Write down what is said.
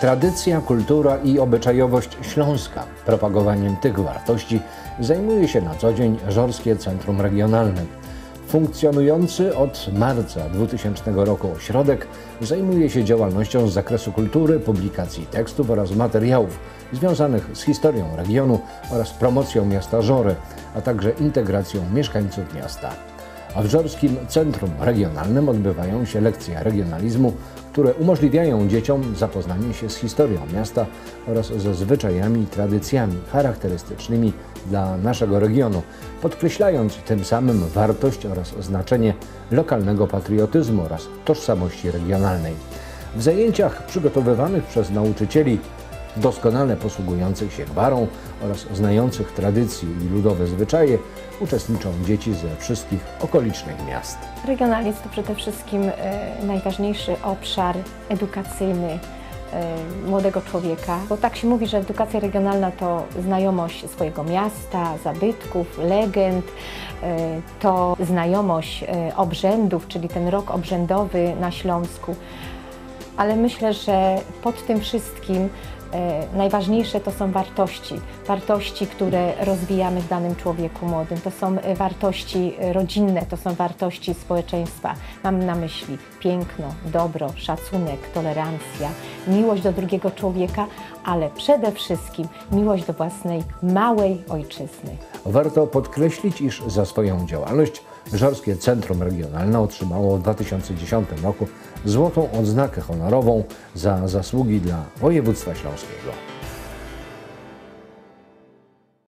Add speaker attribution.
Speaker 1: Tradycja, kultura i obyczajowość śląska. Propagowaniem tych wartości zajmuje się na co dzień Żorskie Centrum Regionalne. Funkcjonujący od marca 2000 roku ośrodek zajmuje się działalnością z zakresu kultury, publikacji tekstów oraz materiałów związanych z historią regionu oraz promocją miasta Żory, a także integracją mieszkańców miasta. W Żorskim Centrum Regionalnym odbywają się lekcje regionalizmu, które umożliwiają dzieciom zapoznanie się z historią miasta oraz ze zwyczajami i tradycjami charakterystycznymi dla naszego regionu, podkreślając tym samym wartość oraz znaczenie lokalnego patriotyzmu oraz tożsamości regionalnej. W zajęciach przygotowywanych przez nauczycieli doskonale posługujących się gwarą oraz znających tradycje i ludowe zwyczaje uczestniczą dzieci ze wszystkich okolicznych miast.
Speaker 2: Regionalizm to przede wszystkim e, najważniejszy obszar edukacyjny e, młodego człowieka, bo tak się mówi, że edukacja regionalna to znajomość swojego miasta, zabytków, legend, e, to znajomość obrzędów, czyli ten rok obrzędowy na Śląsku. Ale myślę, że pod tym wszystkim najważniejsze to są wartości. Wartości, które rozwijamy w danym człowieku młodym. To są e, wartości e, rodzinne, to są wartości społeczeństwa. Mam na myśli piękno, dobro, szacunek, tolerancja, miłość do drugiego człowieka, ale przede wszystkim miłość do własnej małej ojczyzny.
Speaker 1: Warto podkreślić, iż za swoją działalność Żorskie Centrum Regionalne otrzymało w 2010 roku złotą odznakę honorową za zasługi dla województwa śląskiego.